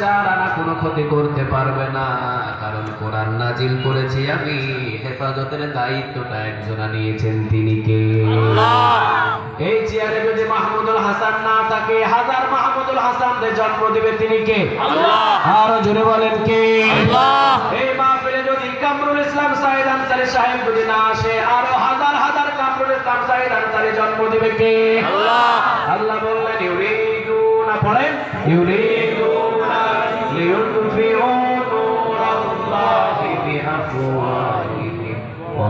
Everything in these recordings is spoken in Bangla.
চার আনা কোনো ক্ষতি করতে পারবে না। কারণ কোরআন নাজিল করেছি আমি। হেফাজতের দায়িত্বটা একজনা নিয়েছেন তিনি কে? এই চেয়ারে যদি মাহমুদুল হাসান না থাকে হাজার মাহমুদুল হাসানদের জন্ম দিবে তিনি কে? আরও জোরে বলেন কে? এই মাহফিলে যদি কামরুল ইসলাম সাইদ আনসারি সাহেব যদি না আসে আরও হাজার হাজার কামরুল ইসলাম সাইদ আনসারি জন্ম দিবে কে? আল্লাহ বললেন ইউরিদুনা পড়েন? ইউরিদুনা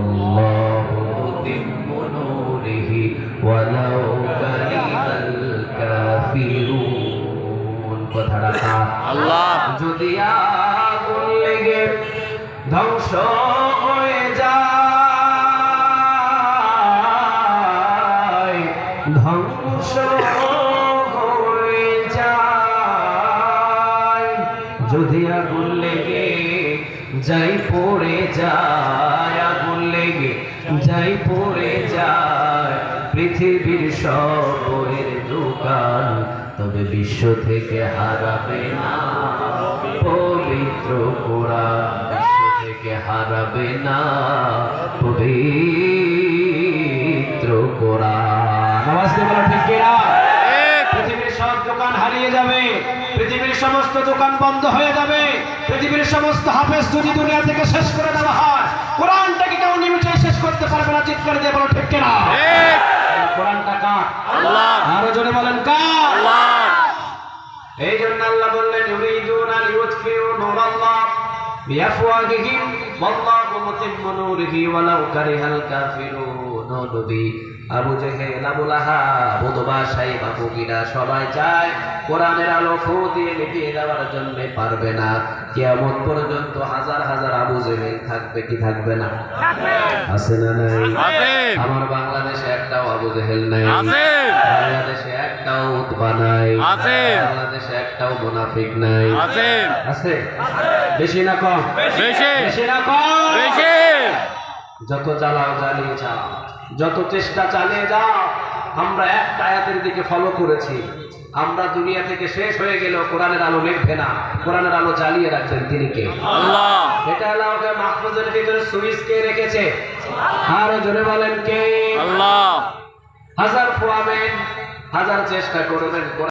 ওয়াল্লাহু মুতিম্মু নূরিহি ওয়ালাউ কারিহাল কাফিরুন কথাটা কার? যদি আগুন লেগে ধ্বংস হয়ে যায় ধ্বংস হয়ে যায় যদি আগুন লেগে যাই, পড়ে যায় আগুন লেগে যাই, পড়ে যায়। পৃথিবীর সব বইয়ের দোকান তবে বিশ্ব থেকে হারাবে না। পবিত্র কোরআন বিশ্ব থেকে হারাবে না। পবিত্র কোরআন সমস্ত দোকান বন্ধ হয়ে যাবে। পৃথিবীর সমস্ত হাফেজ যদি দুনিয়া থেকে শেষ করে দেওয়া হয় কোরআনটাকে কেউ নিমিটে শেষ করতে পারবে না চিৎকার দিয়ে বলো ঠিক কেনা? কোরআনটা কার? আরও জোরে বলেন কার? এই জন্য আল্লাহ বললেন ইউরিদুনা লিউতফিউ নূরাল্লাহ মুতিম্মু নূরিহি ওয়ালাউ কারিহাল কাফিরুন ও নবী Abu Jahl Abu Lahab Utba সাইব আবু গিরা সবাই চায় কোরআনের আলো ফু দিয়ে মিটিয়ে দেওয়ার জন্য পারবে না। কিয়ামত পর্যন্ত হাজার হাজার আবু জেহেল থাকবে কি থাকবে না? আছে না নাই? আমার বাংলাদেশে একটাও আবু জেহেল নাই। বাংলাদেশে একটাও উতবা নাই। আছে। বাংলাদেশে একটাও মুনাফিক নাই। আছে? বেশি না কম? বেশি। না কম? যত চালাও চালিয়ে যাও। যত চেষ্টা চালিয়ে যাও আমরা একটা আয়াতের দিকে ফলো করেছি। আমরা দুনিয়া থেকে শেষ হয়ে গেলেও কোরআনের আলো লিখবে না। কোরআনের আলো জ্বালিয়ে রাখছেন তিনি কে? আল্লাহ। এটা আল্লাহকে মাহফুজের ভিতরে সুইচ কে রেখেছে? আরও জোরে বলেন কে? হাজার খোয়াবেন হাজার চেষ্টা করবেন